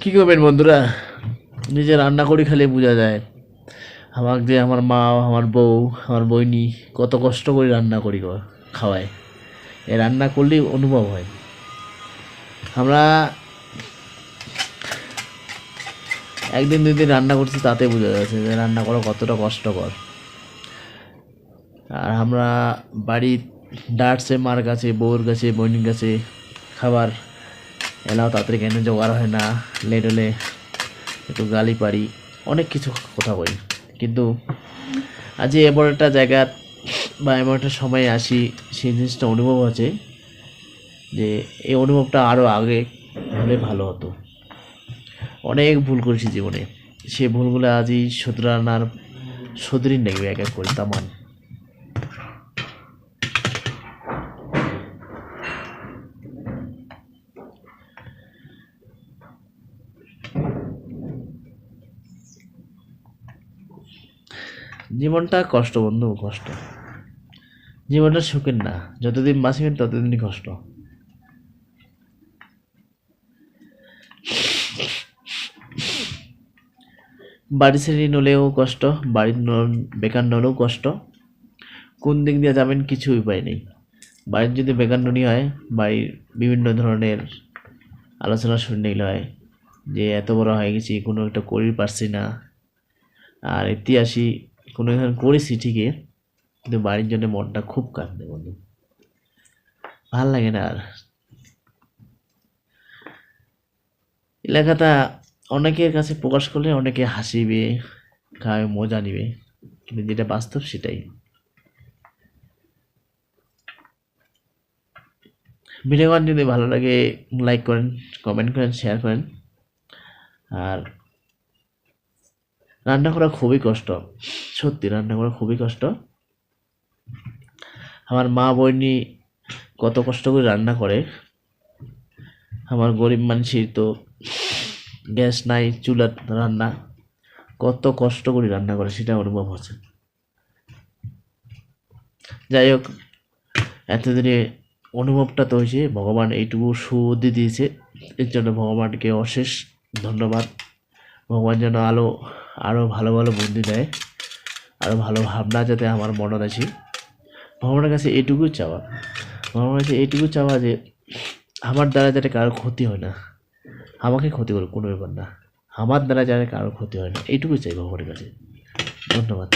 কী করবেন বন্ধুরা? নিজে রান্না করে খালি বোঝা যায়। আমাকে যে আমার মা, আমার বউ, আমার বইনি কত কষ্ট করে রান্না করি খাওয়ায়। এ রান্না করলেই অনুভব হয়। আমরা একদিন দুই দিন রান্না করছি, তাতে বোঝা যাচ্ছে যে রান্না করা কতটা কষ্টকর। আর আমরা বাড়ি ডাটছে মার কাছে, বউর কাছে বোনের কাছে খাবার এলাও তাড়াতাড়ি কেন জোগাড় হয় না, লেট হলে একটু গালি পারি, অনেক কিছু কথা বলি। কিন্তু আজ এমন একটা জায়গা বা এমন একটা সময়ে আসি, সেই জিনিসটা অনুভব আছে যে এই অনুভবটা আরও আগে হলে ভালো হতো। অনেক ভুল করেছি জীবনে। সে ভুলগুলো আজই শুধরানার শুধরিন নেবে এক এক করে তামান জীবনটা কষ্ট, বন্ধু, কষ্ট। জীবনটা সুখের না, যতদিন বাঁচবেন ততদিনই কষ্ট। বাড়ি ছেড়ে নলেও কষ্ট বাড়ির বেকার নলেও কষ্ট। কোন দিক দিয়ে যাবেন কিছু উপায় নেই। বাড়ির যদি বেকার ননি হয়, বাড়ির বিভিন্ন ধরনের আলোচনা শুনে হয় যে এত বড় হয়ে গেছি, কোনো একটা করি পারছি না। আর ইতিহাসই কোনো করেছি ঠিকই কিন্তু বাড়ির জন্য মনটা খুব কাঁদবে বন্ধু। ভালো লাগে না আর। এলাকাটা অনেকের কাছে প্রকাশ করলে অনেকে হাসিবে খাবে মজা নিবে, কিন্তু যেটা বাস্তব সেটাই। ভিডিওগান যদি ভালো লাগে লাইক করেন কমেন্ট করেন শেয়ার করেন। আর রান্না করা খুবই কষ্ট। সত্যি রান্না করা খুবই কষ্ট। আমার মা বইনি কত কষ্ট করে রান্না করে। আমার গরিব মানুষের তো গ্যাস নাই চুলার রান্না। কত কষ্ট করে রান্না করে, সেটা অনুভব হচ্ছে। যাই হোক, এতদিনে অনুভবটা তো হয়েছে, ভগবান এইটুকু সুবুদ্ধি দিয়েছে। এর জন্য ভগবানকে অশেষ ধন্যবাদ। ভগবান যেন আলো আরও ভালো ভালো বুদ্ধি দেয়। আরও ভালো ভাবনা যাতে আমার মনে আছে। ভগবানের কাছে এটুকু চাওয়া। ভগবানের কাছে এটুকু চাওয়া যে, আমার দ্বারা যাতে কারোর ক্ষতি হয় না। আমাকে ক্ষতি করে কোনো ব্যাপার না। আমার দ্বারা যাতে কারোর ক্ষতি হয় না। এইটুকু চাই ভগবানের কাছে। ধন্যবাদ।